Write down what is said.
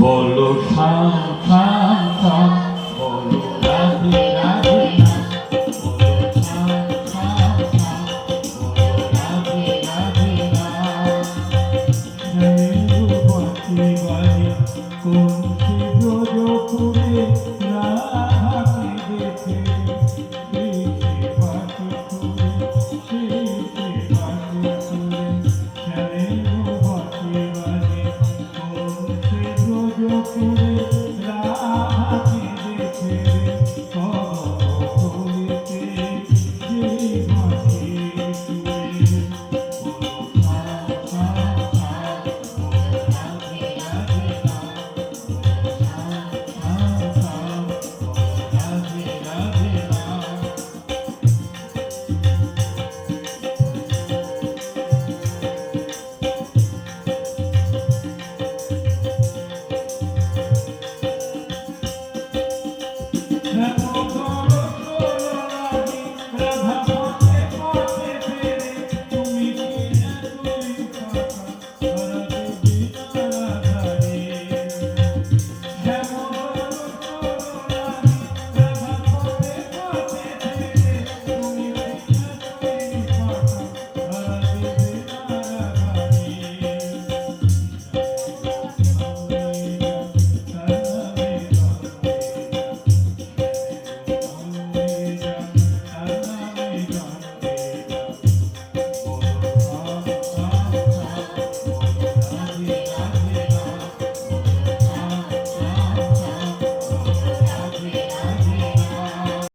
বলো শাম শাম শাম Gracias.